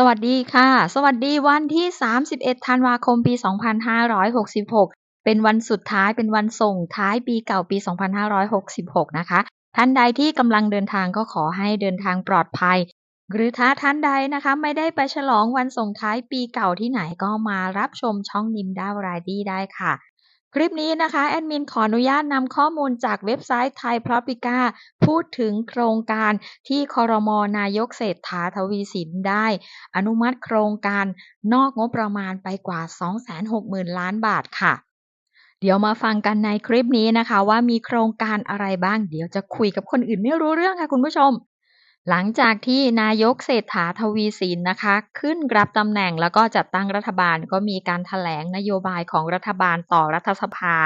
สวัสดีค่ะ สวัสดีวันที่ 31 ธันวาคม ปี 2566 เป็นวันสุดท้ายเป็นวันส่งท้ายปีเก่าปี 2566 นะคะ ท่านใดที่กำลังเดินทางก็ขอให้เดินทางปลอดภัย หรือถ้าท่านใดนะคะไม่ได้ไปฉลองวันส่งท้ายปีเก่าที่ไหนก็มารับชมช่องนิมดาวรายดีได้ค่ะ คลิปนี้นะคะ แอดมินขออนุญาตนำข้อมูลจากเว็บไซต์ไทยพรอปิก้าพูดถึงโครงการที่คอรมอนายกเศรษฐาทวีสินได้ อนุมัติโครงการนอกงบประมาณไปกว่า 260,000 ล้านบาทค่ะ เดี๋ยวมาฟังกันในคลิปนี้นะคะ ว่ามีโครงการอะไรบ้าง เดี๋ยวจะคุยกับคนอื่นไม่รู้เรื่องค่ะคุณผู้ชม หลังจากที่นายกเศรษฐาทวีสินนะคะ ขึ้นรับตำแหน่งแล้วก็จัดตั้งรัฐบาลก็มีการถแถลงนโยบายของรัฐบาลต่อรัฐสภา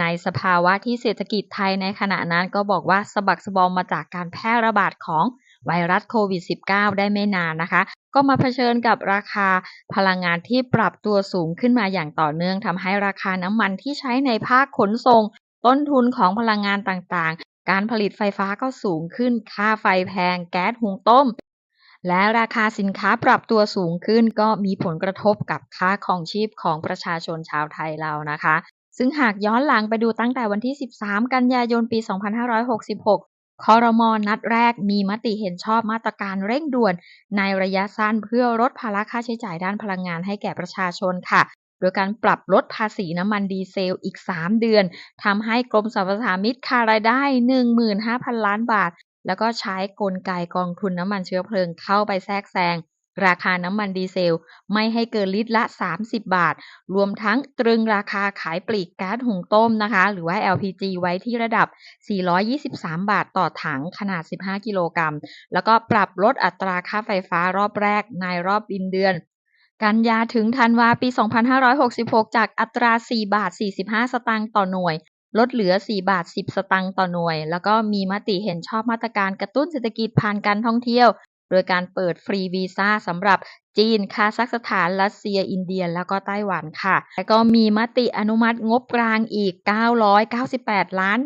ในสภาวะที่เศรษฐกิจไทยในขณะนั้นก็บอกว่าสะบักสะบอมมาจากการแพร่ระบาดของไวรัสโควิด -19 ได้ไม่นานนะคะ ก็มาเผชิญกับราคาพลังงานที่ปรับตัวสูงขึ้นมาอย่างต่อเนื่องทำให้ราคาน้ำมันที่ใช้ในภาคขนส่ง ต้นทุนของพลังงานต่าง การผลิตไฟฟ้าก็สูงขึ้น ค่าไฟแพง แก๊สหุงต้ม และราคาสินค้าปรับตัวสูงขึ้น ก็มีผลกระทบกับค่าครองชีพของประชาชนชาวไทยเรานะคะ ซึ่งหากย้อนหลังไปดูตั้งแต่วันที่ 13 กันยายนปี 2566คอรมอนัดแรกมีมติเห็นชอบมาตรการเร่งด่วนในระยะสั้นเพื่อลดภาระค่าใช้จ่ายด้านพลังงานให้แก่ประชาชนค่ะ โดยการปรับลดภาษีน้ำมันดีเซลอีก 3 เดือนทำให้กรมสรรพสามิตขาดรายได้ 15,000 ล้านบาท แล้วก็ใช้กลไกกองทุนน้ำมันเชื้อเพลิงเข้าไปแทรกแซงราคาน้ำมันดีเซลไม่ให้เกินลิตรละ 30 บาท รวมทั้งตรึงราคาขายปลีกก๊าซหุงต้มนะคะ หรือว่า LPG ไว้ที่ระดับ 423 บาทต่อถังขนาด 15 กิโลกรัม แล้วก็ปรับลดอัตราค่าไฟฟ้ารอบแรกในรอบบินเดือน กันยาถึงธันวาปี 2566 จากอัตรา 4 บาท 45 สตางค์ต่อหน่วย ลดเหลือ 4 บาท 10 สตางค์ต่อหน่วย แล้วก็มีมติเห็นชอบมาตรการกระตุ้นเศรษฐกิจผ่านการท่องเที่ยว โดยการเปิดฟรีวีซ่าสำหรับจีน คาซัคสถาน รัสเซีย อินเดีย แล้วก็ไต้หวันค่ะ แล้วก็มีมติอนุมัติงบกลางอีก 998 ล้าน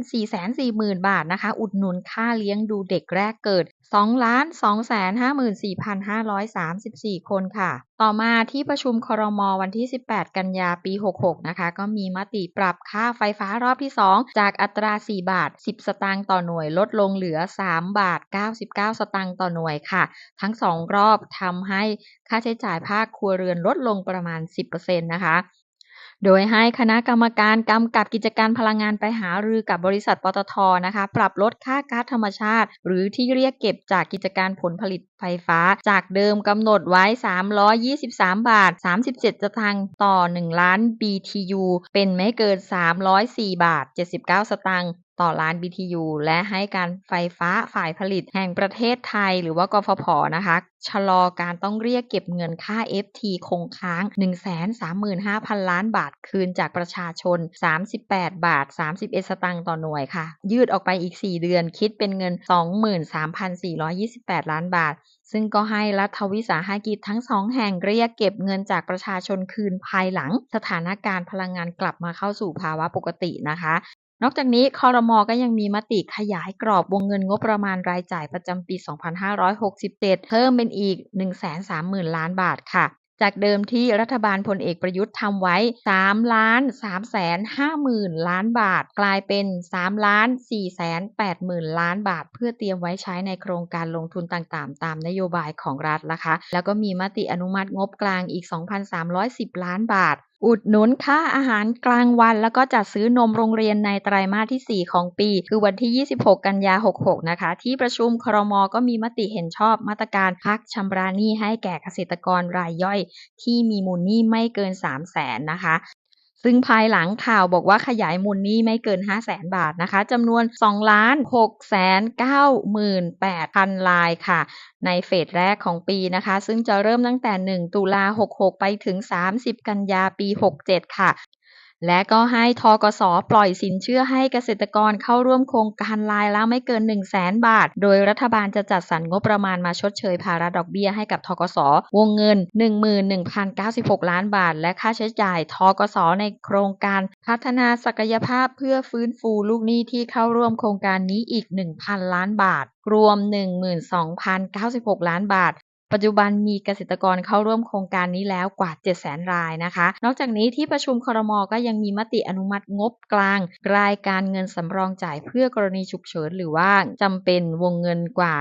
440,000 บาทนะคะ อุดหนุนค่าเลี้ยงดูเด็กแรกเกิด 2 254,534 คนค่ะ ต่อมาที่ประชุมครมวันที่ 18 กันยาปี 66 นะคะ ก็มีมติปรับค่าไฟฟ้ารอบที่ 2 จากอัตรา 4 บาท 10 สตางค์ต่อหน่วย ลดลงเหลือ 3 บาท 99 สตางค์ต่อหน่วยค่ะ ทั้ง 2 รอบทำให้ค่าใช้จ่ายภาคครัวเรือนลดลงประมาณ 10%นะคะ โดยให้คณะกรรมการกำกับกิจการพลังงานไปหารือกับบริษัทปตทนะคะ ปรับลดค่าก๊าซธรรมชาติ หรือที่เรียกเก็บจากกิจการผลผลิตไฟฟ้าจากเดิมกำหนดไว้ 323 บาท 37 สตางค์ต่อ 1 ล้าน BTU เป็นไม่เกิน 304 บาท 79 สตางค์ต่อล้าน BTU และให้การไฟฟ้าฝ่ายผลิตแห่งประเทศไทย หรือว่ากฟผนะคะ ชะลอการต้องเรียกเก็บเงินค่า FT คงค้าง 135,000 ล้านบาทคืนจากประชาชน 38 บาท 31 สตางค์ต่อหน่วยค่ะ ยืดออกไปอีก 4 เดือนคิดเป็นเงิน 23,428 ล้านบาทซึ่งก็ให้รัฐวิสาหกิจทั้งสองแห่งเรียกเก็บเงินจากประชาชนคืนภายหลัง สถานการณ์พลังงานกลับมาเข้าสู่ภาวะปกตินะคะนอกจากนี้คอรมอก็ยังมีมติขยายกรอบวงเงินงบประมาณรายจ่ายประจำปี 2567 เพิ่มเป็นอีก 130,000 ล้านบาทค่ะ จากเดิมที่รัฐบาลพลเอกประยุทธ์ทำไว้3ล้าน3แสน5หมื่นล้านบาท กลายเป็น3ล้าน4แสน8หมื่นล้านบาท เพื่อเตรียมไว้ใช้ในโครงการลงทุนต่างๆ ตามนโยบายของรัฐนะคะ แล้วก็มีมติอนุมัติงบกลางอีก 2,310 ล้านบาท อุดหนุนค่าอาหารกลางวัน แล้วก็จัดซื้อนมโรงเรียนในไตรามาสที่ 4 ของปี คือวันที่ 26 กันยา 66 นะคะ ที่ประชุมครมก็มีมติเห็นชอบมาตรการพักชำระหนี้ให้แก่เกษตรกรรายย่อย ที่มีมูลหนี้ไม่เกิน 3 0 0แสนนะคะ ซึ่งภายหลังข่าวบอกว่าขยายมูลนี้ไม่เกิน 5 0 0แสนบาทนะคะจำนวน2ล้าน6แสน9 8พันลายค่ะ ในเฟสแรกของปีนะคะ ซึ่งจะเริ่มตั้งแต่ 1 ตุลา66 ไปถึง 30 กันยาปี 67 ค่ะ และก็ให้ทกสปล่อยสินเชื่อให้เกษตรกรเข้าร่วมโครงการลายละไม่เกิน 1 0 0 0 0แสนบาท โดยรัฐบาลจะจัดสรรงบประมาณมาชดเชยภาระดอกเบี้ยให้กับทกสวงเงิน 11,096 ล้านบาท และค่าใช้จ่ายทกสในโครงการพัฒนาศักยภาพเพื่อฟื้นฟูลูกหนี้ที่เข้าร่วมโครงการนี้อีก 1,000 ล้านบาท รวม 12,096 ล้านบาท ปัจจุบันมีเกษตรกรเข้าร่วมโครงการนี้แล้วกว่า 700,000 รายนะคะ นอกจากนี้ที่ประชุมครมก็ยังมีมติอนุมัติงบกลาง รายการเงินสำรองจ่ายเพื่อกรณีฉุกเฉินหรือว่าจำเป็นวงเงินกว่า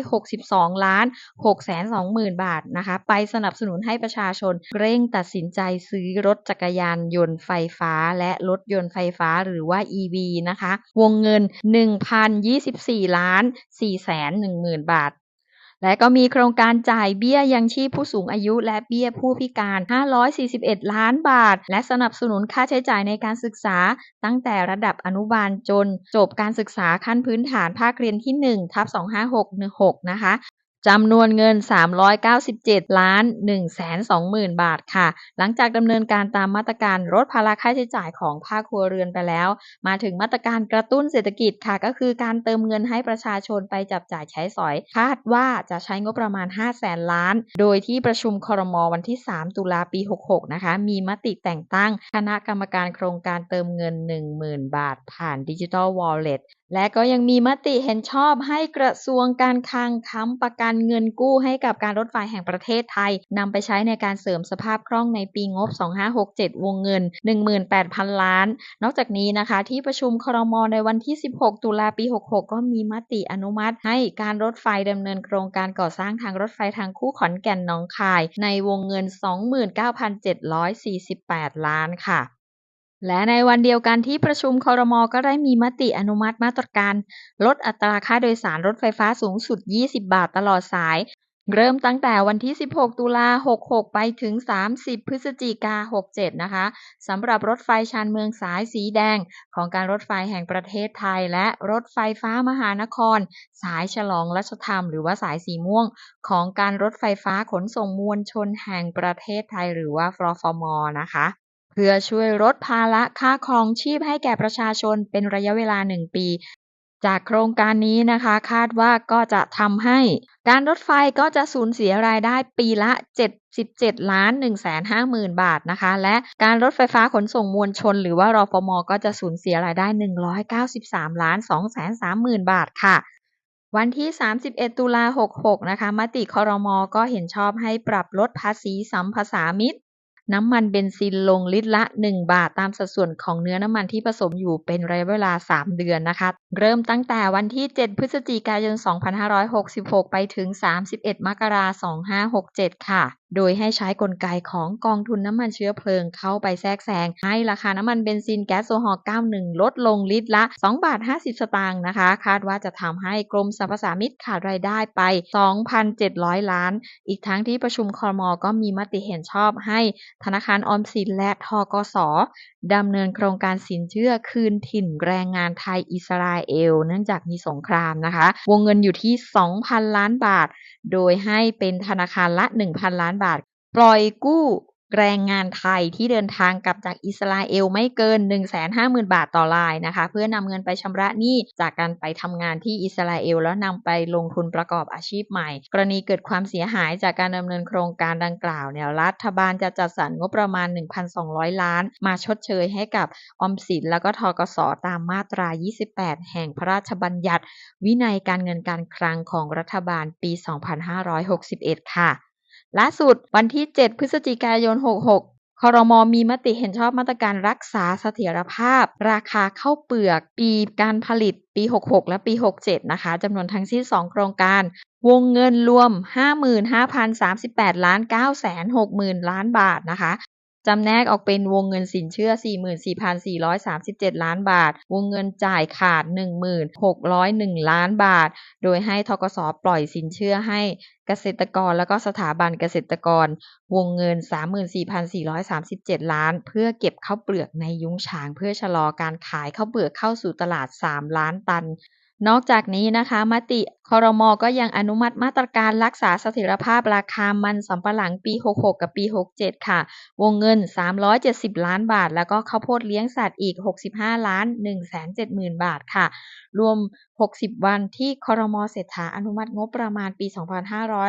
1,962 ล้าน620,000 บาทนะคะ ไปสนับสนุนให้ประชาชนเร่งตัดสินใจซื้อรถจักรยานยนต์ไฟฟ้า และรถยนต์ไฟฟ้าหรือว่า EV นะคะ วงเงิน 1,024 ล้าน410,000 บาท และก็มีโครงการจ่ายเบี้ยยังชีพผู้สูงอายุ และเบี้ยผู้พิการ 541 ล้านบาท และสนับสนุนค่าใช้จ่ายในการศึกษา ตั้งแต่ระดับอนุบาลจน จบการศึกษาขั้นพื้นฐานภาคเรียนที่1ทับ2566 นะคะ จำนวนเงิน 397 ล้าน 120,000 บาทค่ะ หลังจากดำเนินการตามมาตรการลดภาระค่าใช้จ่ายของภาคครัวเรือนไปแล้ว มาถึงมาตรการกระตุ้นเศรษฐกิจค่ะ ก็คือการเติมเงินให้ประชาชนไปจับจ่ายใช้สอย คาดว่าจะใช้งบประมาณ 5 0 0แสนล้าน โดยที่ประชุมครมวันที่ 3 ตุลาปี 66 นะคะ มีมติแต่งตั้งคณะกรรมการโครงการเติมเงิน 10,000 บาท ผ่านดิจิทัลวอลเล็ตและก็ยังมีมติเห็นชอบให้กระทรวงการคลังค้ำประกันเงินกู้ให้กับการรถไฟแห่งประเทศไทยนำไปใช้ในการเสริมสภาพคล่องในปีงบ 2567 วงเงิน 18,000 ล้าน นอกจากนี้นะคะ ที่ประชุมครมในวันที่ 16 ตุลาปี 66 ก็มีมติอนุมัติ ให้การรถไฟดำเนินโครงการก่อสร้างทางรถไฟทางคู่ขอนแก่นหนองคาย ในวงเงิน 29,748 ล้านค่ะ และในวันเดียวกันที่ประชุมคอรมอก็ได้มีมติอนุมัติมาตรการ ลดอัตราค่าโดยสารรถไฟฟ้าสูงสุด 20 บาทตลอดสาย เริ่มตั้งแต่วันที่ 16 ตุลา 66 ไปถึง 30 พฤศจิกา 67 นะคะ สำหรับรถไฟชานเมืองสายสีแดง ของการรถไฟแห่งประเทศไทย และรถไฟฟ้ามหานคร สายฉลองรัชธรรม หรือว่าสายสีม่วง ของการรถไฟฟ้าขนส่งมวลชนแห่งประเทศไทย หรือว่าฟรฟมนะคะ พื่อช่วยลดภาระค่าครองชีพให้แก่ประชาชนเป็นระยะเวลา 1 ปี จากโครงการนี้นะคะ คาดว่าก็จะทำให้ การรถไฟก็จะสูญเสียรายได้ปีละ 77 ล้าน 150,000 บาทนะคะ และการรถไฟฟ้าขนส่งมวลชน หรือว่ารอฟม ก็จะสูญเสียรายได้ 193 ล้าน 230,000 บาทค่ะวันที่ 31 ตุลา66 นะคะ มติคอรมก็เห็นชอบให้ปรับลดภาษีสัมภาษามิตร น้ำมันเบนซินลงลิตรละ 1 บาทตามสัดส่วนของเนื้อน้ำมันที่ผสมอยู่เป็นระยะเวลา 3 เดือนนะคะ เริ่มตั้งแต่วันที่ 7 พฤศจิกายน 2566 ไปถึง 31 มกราคม 2567 ค่ะโดยให้ใช้กลไกของกองทุนน้ำมันเชื้อเพลิงเข้าไปแทรกแซงให้ราคาน้ำมันเบนซินแก๊สโซฮอล์91 ลดลงลิตรละ 2 บาท 50 สตางค์นะคะ คาดว่าจะทำให้กรมสรรพสามิตขาดรายได้ไป 2,700 ล้าน อีกทั้งที่ประชุมคอรมอก็มีมติเห็นชอบให้ธนาคารออมสินและทกสดำเนินโครงการสินเชื่อคืนถิ่นแรงงานไทยอิสราเอล เนื่องจากมีสงครามนะคะ วงเงินอยู่ที่ 2,000 ล้านบาท โดยให้เป็นธนาคารละ 1,000 ล้านบาท ปล่อยกู้ แรงงานไทยที่เดินทางกลับจากอิสราเอลไม่เกิน 150,000 บาทต่อรายนะคะ เพื่อนำเงินไปชำระหนี้จากการไปทำงานที่อิสราเอล แล้วนำไปลงทุนประกอบอาชีพใหม่ กรณีเกิดความเสียหายจากการดำเนินโครงการดังกล่าวเนี่ยรัฐบาลจะจัดสรรงบประมาณ 1,200 ล้าน มาชดเชยให้กับออมสินแล้วก็ทกสตามมาตรา 28 แห่งพระราชบัญญัติ วินัยการเงินการคลังของรัฐบาลปี 2561 ค่ะ ล่าสุดวันที่ 7 พฤศจิกายน 66 คอรมอมีมติเห็นชอบมาตรการรักษาเสถียรภาพ ราคาข้าวเปลือกปีการผลิตปี 66 และปี 67 นะคะจำนวนทั้งสิ้น 2 โครงการ วงเงินรวม 55,038 ล้าน960,000 ล้านบาทนะคะ จำแนกออกเป็นวงเงินสินเชื่อ 44,437 ล้านบาท วงเงินจ่ายขาด 1601 ล้านบาท โดยให้ทกสปล่อยสินเชื่อให้เกษตรกรและก็สถาบันเกษตรกร วงเงิน 34,437 ล้าน เพื่อเก็บข้าวเปลือกในยุ้งฉางเพื่อชะลอการขายข้าวเปลือกเข้าสู่ตลาด 3 ล้านตัน นอกจากนี้นะคะมติคอรมอก็ยังอนุมัติมาตรการรักษาเสถียรภาพราคามันสำปะหลังปี 66 กับปี 67 ค่ะ วงเงิน 370 ล้านบาท แล้วก็ข้าวโพดเลี้ยงสัตว์อีก 65 ล้าน 170,000 บาทค่ะ รวม 60 วันที่คอรมอเศรษฐาอนุมัติงบประมาณปี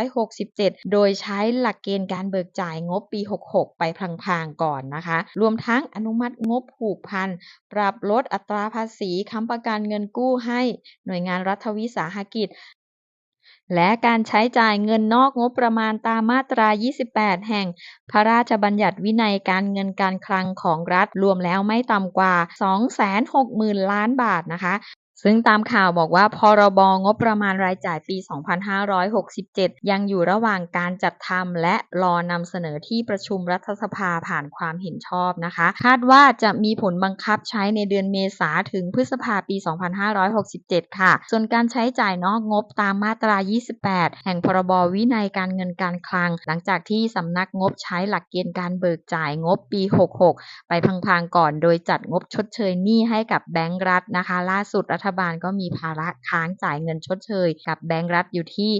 2567 โดยใช้หลักเกณฑ์การเบิกจ่ายงบปี 66 ไปพลางๆก่อนนะคะ รวมทั้งอนุมัติงบผูกพัน ปรับลดอัตราภาษีค้ำประกันเงินกู้ให้ หน่วยงานรัฐวิสาหกิจ และการใช้จ่ายเงินนอกงบประมาณตามมาตรา 28 แห่งพระราชบัญญัติวินัยการเงินการคลังของรัฐรวมแล้วไม่ต่ำกว่า 260,000 ล้านบาทนะคะ ซึ่งตามข่าวบอกว่าพรบงบประมาณรายจ่ายปี 2567 ยังอยู่ระหว่างการจัดทำและรอนำเสนอที่ประชุมรัฐสภาผ่านความเห็นชอบนะคะ คาดว่าจะมีผลบังคับใช้ในเดือนเมษาถึงพฤษภาปี 2567 ค่ะ ส่วนการใช้จ่ายนอกงบตามมาตรา 28 แห่งพรบวินัยการเงินการคลัง หลังจากที่สำนักงบใช้หลักเกณฑ์การเบิกจ่ายงบปี 66 ไปพังๆก่อน โดยจัดงบชดเชยหนี้ให้กับแบงก์รัฐนะคะ ล่าสุดรัฐฐบาลก็มีภาระค้างจ่ายเงินชดเชย กับแบงก์รัฐอยู่ที่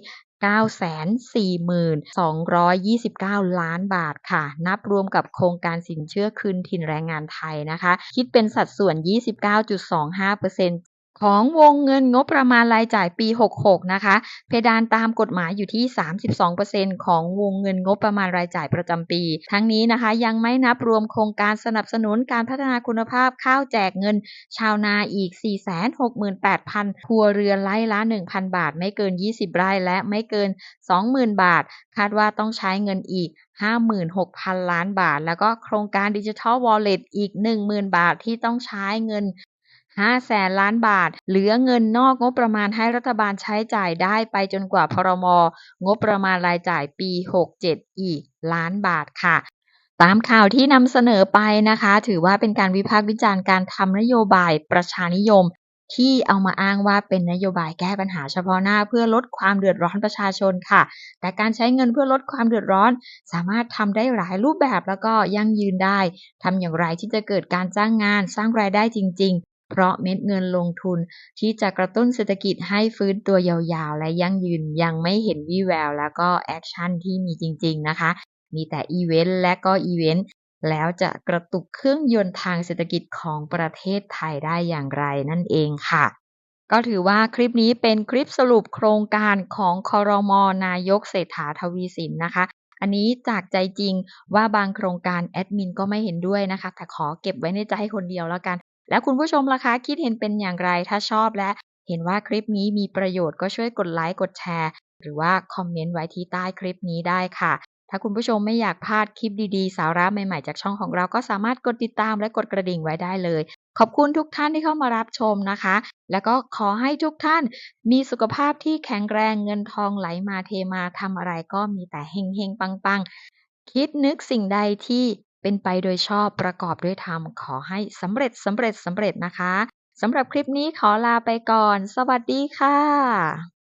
9,42,229 ล้านบาทค่ะ นับรวมกับโครงการสินเชื่อคืนถิ่นแรงงานไทยนะคะ คิดเป็นสัดส่วน 29.25% ของวงเงินงบประมาณรายจ่ายปี 66 นะคะ เพดานตามกฎหมายอยู่ที่ 32%ของวงเงินงบประมาณรายจ่ายประจำปี ทั้งนี้นะคะยังไม่นับรวมโครงการสนับสนุนการพัฒนาคุณภาพข้าวแจกเงิน ชาวนาอีก 468,000 ครัวเรือนไร่ละ 1,000 บาท ไม่เกิน 20 ไร่และไม่เกิน 20,000 บาท คาดว่าต้องใช้เงินอีก56,000 ล้านบาท แล้วก็โครงการ Digital Wallet อีก 10,000 บาทที่ต้องใช้เงิน 500,000ล้านบาท เหลือเงินนอกงบประมาณให้รัฐบาลใช้จ่ายได้ไปจนกว่าพรมงบประมาณรายจ่ายปี 67 อีกล้านบาทค่ะตามข่าวที่นำเสนอไปนะคะ ถือว่าเป็นการวิพากษ์วิจารณ์การทำนโยบายประชานิยม ที่เอามาอ้างว่าเป็นนโยบายแก้ปัญหาเฉพาะหน้า เพื่อลดความเดือดร้อนประชาชนค่ะ แต่การใช้เงินเพื่อลดความเดือดร้อน สามารถทำได้หลายรูปแบบแล้วก็ยั่งยืนได้ทำอย่างไรที่จะเกิดการจ้างงานสร้างรายได้จริงๆ เพราะเม็ดเงินลงทุนที่จะกระตุ้นเศรษฐกิจให้ฟื้นตัวยาวๆ และยั่งยืนยังไม่เห็นวี่แวว แล้วก็แอกชันที่มีจริงๆนะคะ มีแต่อิเวนต์และก็อิเวนต์แล้วจะกระตุกเครื่องยนต์ทางเศรษฐกิจของประเทศไทยได้อย่างไรนั่นเองค่ะ ก็ถือว่าคลิปนี้เป็นคลิปสรุปโครงการของคอรมอ.นายกเศรษฐาทวีสินนะคะอันนี้จากใจจริงว่าบางโครงการแอดมินก็ไม่เห็นด้วยนะคะ แต่ขอเก็บไว้ในใจคนเดียวแล้วกัน แล้วคุณผู้ชมล่ะคะ คิดเห็นเป็นอย่างไรถ้าชอบและเห็นว่าคลิปนี้มีประโยชน์ก็ช่วยกดไลค์กดแชร์ หรือว่าคอมเมนต์ไว้ที่ใต้คลิปนี้ได้ค่ะ ถ้าคุณผู้ชมไม่อยากพลาดคลิปดีๆ สาระใหม่ๆจากช่องของเราก็สามารถกดติดตามและกดกระดิ่งไว้ได้เลย ขอบคุณทุกท่านที่เข้ามารับชมนะคะ แล้วก็ขอให้ทุกท่านมีสุขภาพที่แข็งแรงเงินทองไหลมาเทมาทำอะไรก็มีแต่เฮงๆปังๆคิดนึกสิ่งใดที่ เป็นไปโดยชอบประกอบด้วยธรรม ขอให้สำเร็จสำเร็จสำเร็จนะคะสำหรับคลิปนี้ขอลาไปก่อน สวัสดีค่ะ